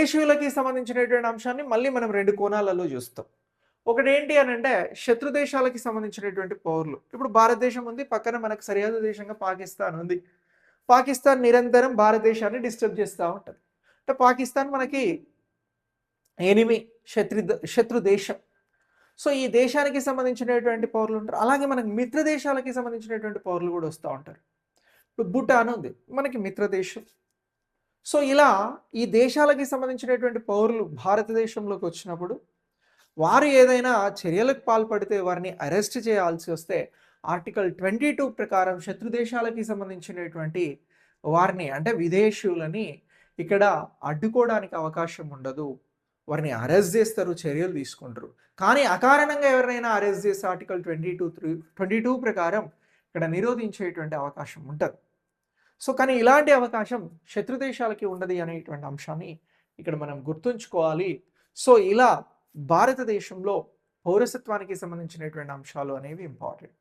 దేశీయులకి సంబంధించినటువంటి అంశాన్ని మళ్ళీ మనం రెండు కోణాలలో చూస్తాం. ఒకటి ఏంటి అని అంటే శత్రు దేశాలకి సంబంధించినటువంటి పౌరులు. ఇప్పుడు భారతదేశం ఉంది పక్కన మనకు సరిహద్దు దేశంగా పాకిస్తాన్ ఉంది. పాకిస్తాన్ నిరంతరం భారతదేశాన్ని డిస్టర్బ్ చేస్తూ ఉంటుంది. అంటే పాకిస్తాన్ మనకి ఎనిమి శత్రు శత్రు దేశం. సో ఈ దేశానికి సంబంధించినటువంటి పౌరులు ఉంటారు. అలాగే మనకి మిత్ర దేశాలకి సంబంధించినటువంటి పౌరులు కూడా వస్తూ ఉంటారు. ఇప్పుడు భూటాన్ ఉంది మనకి మిత్ర దేశం సో ఇలా ఈ దేశాలకి సంబంధించినటువంటి పౌరులు భారతదేశంలోకి వచ్చినప్పుడు వారు ఏదైనా చర్యలకు పాల్పడితే వారిని అరెస్ట్ చేయాల్సి వస్తే ఆర్టికల్ ట్వంటీ టూ ప్రకారం శత్రు దేశాలకి సంబంధించినటువంటి వారిని అంటే విదేశీయులని ఇక్కడ అడ్డుకోవడానికి అవకాశం ఉండదు. వారిని అరెస్ట్ చేస్తారు చర్యలు తీసుకుంటారు. కానీ అకారణంగా ఎవరైనా అరెస్ట్ చేస్తే article twenty two three twenty two ప్రకారం ఇక్కడ నిరోధించేటువంటి అవకాశం ఉంటుంది. సో కానీ ఇలాంటి అవకాశం శత్రు దేశాలకి ఉండదు అనేటువంటి అంశాన్ని ఇక్కడ మనం గుర్తుంచుకోవాలి. సో ఇలా భారతదేశంలో పౌరసత్వానికి సంబంధించినటువంటి అంశాలు అనేవి ఇంపార్టెంట్